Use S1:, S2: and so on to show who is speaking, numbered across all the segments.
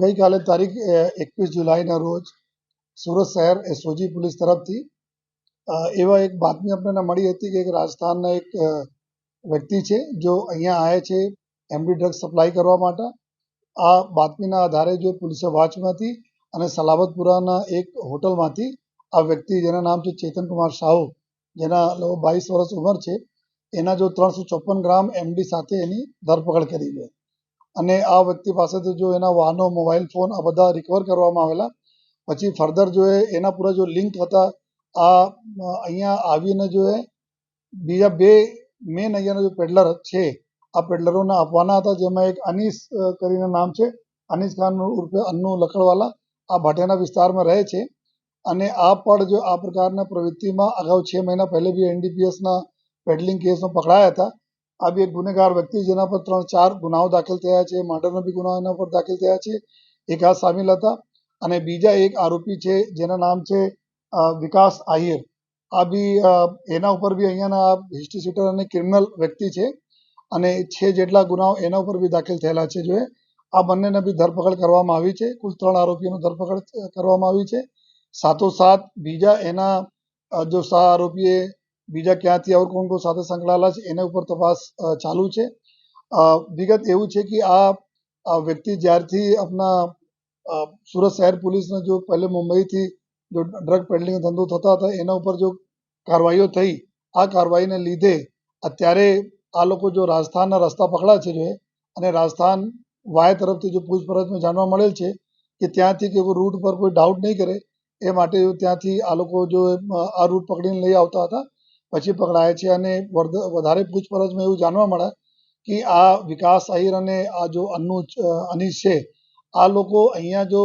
S1: ગઈકાલે તારીખ એકવીસ જુલાઈના રોજ સુરત શહેર એસઓજી પોલીસ તરફથી એવા એક બાતમી આપણને મળી હતી કે એક રાજસ્થાનના એક વ્યક્તિ છે જો અહીંયા આવ્યા છે એમડી ડ્રગ સપ્લાય કરવા માટે. આ બાતમીના આધારે જો પોલીસે વાંચમાંથી અને સલાબતપુરાના એક હોટલમાંથી આ વ્યક્તિ, જેના નામ છે ચેતનકુમાર સાહુ, જેના બાવીસ વર્ષ ઉંમર છે, એના જો ત્રણસો ચોપન ગ્રામ એમડી સાથે એની ધરપકડ કરી છે. અને આ વ્યક્તિ પાસેથી જો એના વાહનો મોબાઈલ ફોન આ બધા રિકવર કરવામાં આવેલા, પછી ફર્ધર જો એના પૂરા જો લિંક હતા આ, અહીંયા આવીને જો એ, બીજા બે મેન અહીંયાના જો પેડલર છે, આ પેડલરોને આપવાના હતા, જેમાં એક અનીસ કરીને નામ છે, અનીસ ખાન ઉર્ફે અન્નુ લખડવાલા, આ ભાટિયાના વિસ્તારમાં રહે છે. અને આ પણ જો આ પ્રકારના પ્રવૃત્તિમાં અગાઉ છ મહિના પહેલે બી એનડીપીએસના પેડલિંગ કેસમાં પકડાયા હતા આ બી એક ગુનેગાર વ્યક્તિ જેના પર ત્રણ ચાર ગુનાઓ દાખલ થયા છે, મર્ડરના બી ગુનાઓ એના પર દાખલ થયા છે. એક આ સામેલ હતા અને બીજા એક આરોપી છે, જેના નામ છે વિકાસ આહિર. આ બી એના ઉપર બી અહીંયાના હિસ્ટ્રી શીટર અને ક્રિમિનલ વ્યક્તિ છે અને છે જેટલા ગુનાઓ એના ઉપર બી દાખલ થયેલા છે જોઈએ આ બંનેને બી ધરપકડ કરવામાં આવી છે, કુલ ત્રણ આરોપીઓની ધરપકડ કરવામાં આવી છે. સાત બીજા એના જો સહ આરોપીએ બીજા ક્યાંથી કોણ સાથે સંકળાયેલા છે, એના ઉપર તપાસ ચાલુ છે. વિગત એવું છે કે આ વ્યક્તિ જ્યારથી આપણા સુરત શહેર પોલીસને જો પહેલે મુંબઈથી જો ડ્રગ પેડલિંગ ધંધો થતા હતા, એના ઉપર જો કાર્યવાહીઓ થઈ, આ કાર્યવાહીને લીધે અત્યારે આ લોકો જો રાજસ્થાનના રસ્તા પકડા છે જો અને રાજસ્થાન વાય તરફથી જો પૂછપરછમાં જાણવા મળેલ છે કે ત્યાંથી કે રૂટ પર કોઈ ડાઉટ નહીં કરે, એ માટે ત્યાંથી આ લોકો જો આ રૂટ પકડીને લઈ આવતા હતા પછી પકડાય છે અને વધારે પૂછપરછમાં એવું જાણવા મળે કે આ વિકાસ આહિર અને આ જો અન્નુ અનીશ છે, આ લોકો અહીંયા જો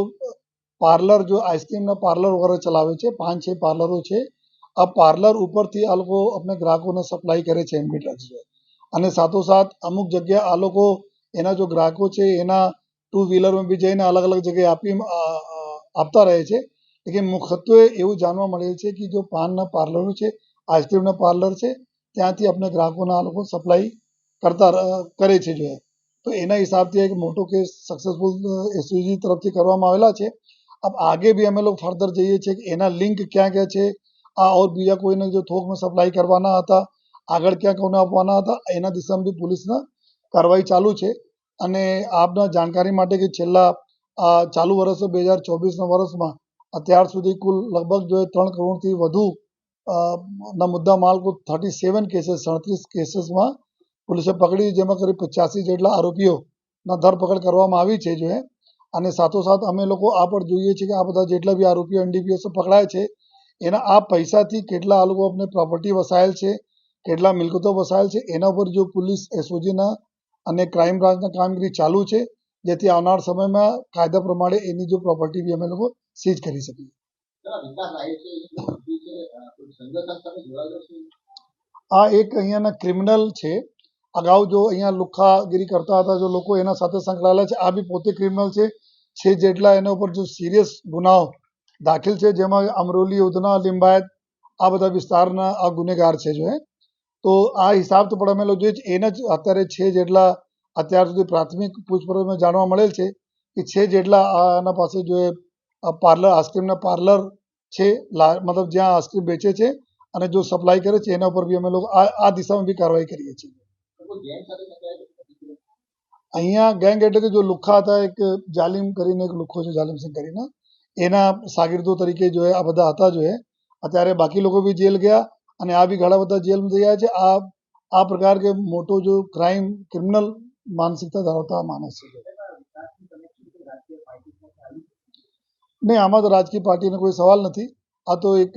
S1: પાર્લર, જો આઈસ્ક્રીમના પાર્લર વગેરે ચલાવે છે, પાંચ, છ પાર્લરો છે, આ પાર્લર ઉપરથી આ લોકો આપણે ગ્રાહકોને સપ્લાય કરે છે એમબી ડ્રગ્સ અને સાથોસાથ અમુક જગ્યા આ લોકો એના જો ગ્રાહકો છે એના ટુ વ્હીલરમાં બી જઈને અલગ અલગ જગ્યાએ આપી આપતા રહે છે. લેકિન મુખ્યત્વે એવું જાણવા મળે છે કે જો પાનના પાર્લરો છે આઈસ્ક્રીમના પાર્લર છે ત્યાંથી આપણે ગ્રાહકોને આ લોકો સપ્લાય કરતા અ, કરે છે જો એ. તો એના હિસાબથી એક મોટો કેસ સક્સેસફુલ એસયુજી તરફથી કરવામાં આવેલા છે अब आगे भी અમે લોકો ફર્ધર જઈએ છીએ કે એના લિંક ક્યાં ક્યાં છે આ ઓર બીજા કોઈને જો થોકમાં સપ્લાય કરવાના હતા આગળ ક્યાં કોને આપવાના હતા એના દિશામાં બી પોલીસના કાર્યવાહી ચાલુ છે અને આપના જાણકારી માટે કે છેલ્લા આ ચાલુ વર્ષ બે હજાર ચોવીસના વર્ષમાં અત્યાર સુધી કુલ લગભગ જો એ ત્રણ કરોડથી વધુ અ, ના મુદ્દા માલ થર્ટી સેવન કેસીસ સડત્રીસ કેસીસમાં પોલીસે પકડી, જેમાં કરીબ પચાસી જેટલા આરોપીઓના ધરપકડ કરવામાં આવી છે, જો અને સાથોસાથ અમે લોકો આ પણ જોઈએ છીએ કે આ બધા જેટલા બી આરોપીઓ એનડીપીએસ પકડાય છે, એના આ પૈસાથી કેટલા આ લોકો આપણે પ્રોપર્ટી વસાયેલ છે, કેટલા મિલકતો વસાયેલ છે, એના ઉપર જો પોલીસ એસઓજીના અને ક્રાઇમ બ્રાન્ચના કામગીરી ચાલુ છે, જેથી આવનાર સમયમાં કાયદા પ્રમાણે એની જો પ્રોપર્ટી બી અમે લોકો સીઝ કરી શકીએ. આ એક અહીંયાના ક્રિમિનલ છે. અગાઉ જો અહીંયા લુખ્ખાગીરી કરતા હતા, જો લોકો એના સાથે સંકળાયેલા છે, આ બી પોતે ક્રિમિનલ છે. છે જેટલા એના ઉપર જો સિરિયસ ગુનાઓ દાખલ છે, જેમાં અમરોલી, ઉધના, લિંબાયત, આ બધા વિસ્તારના આ ગુનેગાર છે જો તો આ હિસાબથી પણ અમે લોકો એને જ અત્યારે છે જેટલા અત્યાર સુધી પ્રાથમિક પૂછપરછમાં જાણવા મળેલ છે, કે છે જેટલા આના પાસે જો એ પાર્લર આઈસ્ક્રીમના પાર્લર છે મતલબ જ્યાં આઈસ્ક્રીમ વેચે છે અને જો સપ્લાય કરે છે, એના ઉપર બી અમે લોકો આ દિશામાં બી કાર્યવાહી કરીએ છીએ. અહીંયા ગેંગ એટલે કે જો લુખ્ખા હતા, એક જાલિમ કરીને એક લુખ્ખો છે જાલિમસિંહ કરીને. એના શાગીર્દો તરીકે જો આ બધા હતા જો અત્યારે બાકી લોકો બી જેલ ગયા અને આ બી ઘણા બધા જેલમાં ગયા છે. આ આ પ્રકાર કે મોટો જો ક્રાઇમ ક્રિમિનલ માનસિકતા ધરાવતા માણસ છે. નહીં, આમાં તો રાજકીય પાર્ટીનો કોઈ સવાલ નથી. આ તો એક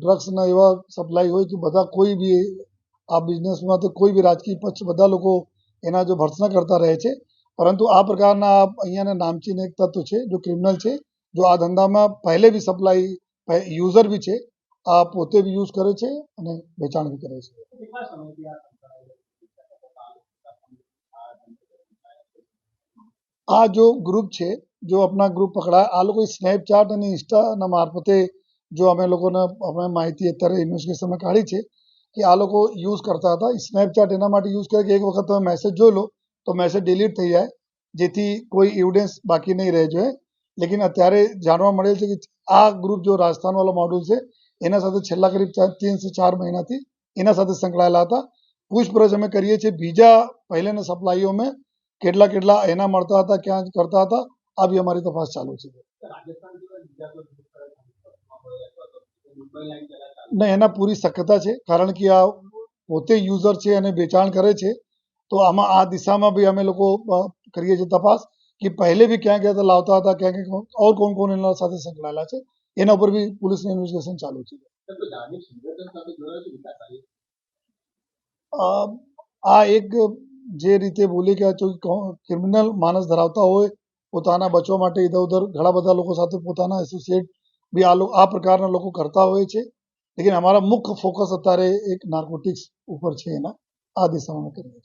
S1: ડ્રગ્સના એવા સપ્લાય હોય કે બધા કોઈ બી આ બિઝનેસમાં તો કોઈ બી રાજકીય પક્ષ બધા લોકો એના જો ભર્સના કરતા રહે છે. પરંતુ આ પ્રકારના અહીંયાના નામચીન એક તત્વ છે, જો ક્રિમિનલ છે, જો આ ધંધામાં પહેલે બી સપ્લાય યુઝર બી છે, આ પોતે બી યુઝ કરે છે અને વેચાણ બી કરે છે. આ જો ગ્રુપ છે જો આપણા ગ્રુપ પકડાય આ લોકો સ્નેપચેટ અને ઇન્સ્ટાના મારફતે જો અમે લોકોને અમે માહિતી અત્યારે ઇન્વેસ્ટિગેશનમાં કાઢી છે કે આ લોકો યુઝ કરતા હતા સ્નેપચેટ એના માટે યુઝ કરે કે એક વખત તમે મેસેજ જોઈ લો તો મેસેજ ડિલીટ થઈ જાય જેથી કોઈ એવિડન્સ બાકી નહીં રહે જોઈએ લેકિન અત્યારે જાણવા મળેલ છે કે આ ગ્રુપ જો રાજસ્થાનવાળો મોડ્યુલ છે એના સાથે છેલ્લા કરીબ ચાર ત્રણથી ચાર મહિનાથી એના સાથે સંકળાયેલા હતા પૂછપરછ અમે કરીએ છીએ બીજા પહેલેના સપ્લાઈઓમાં કેટલા કેટલા એના મળતા હતા, ક્યાં કરતા હતા, આ બી અમારી તપાસ ચાલુ છે. ને એના પૂરી શક્યતા છે, કારણ કે આ પોતે યુઝર છે અને વેચાણ કરે છે, તો આમાં આ દિશામાં બી અમે લોકો કરીએ છીએ તપાસ, કે પહેલે બી ક્યાં ક્યાં લાવતા હતા, ક્યાં ક્યાં ઓર કોણ કોણ એના સાથે સંકળાયેલા છે, એના ઉપર બી પોલીસનું ઇન્વેસ્ટિગેશન ચાલુ છે. આ એક જે રીતે બોલી ગયા તો ક્રિમિનલ માણસ ધરાવતા હોય, પોતાના બચવા માટે ઇધર ઉધર ઘણા બધા લોકો સાથે પોતાના એસોસિએટ બી આ આ પ્રકારના લોકો કરતા હોય છે. લેકિન અમારા મુખ્ય ફોકસ અત્યારે એક નાર્કોટિક્સ ઉપર છે એના આ દિશામાં કરીએ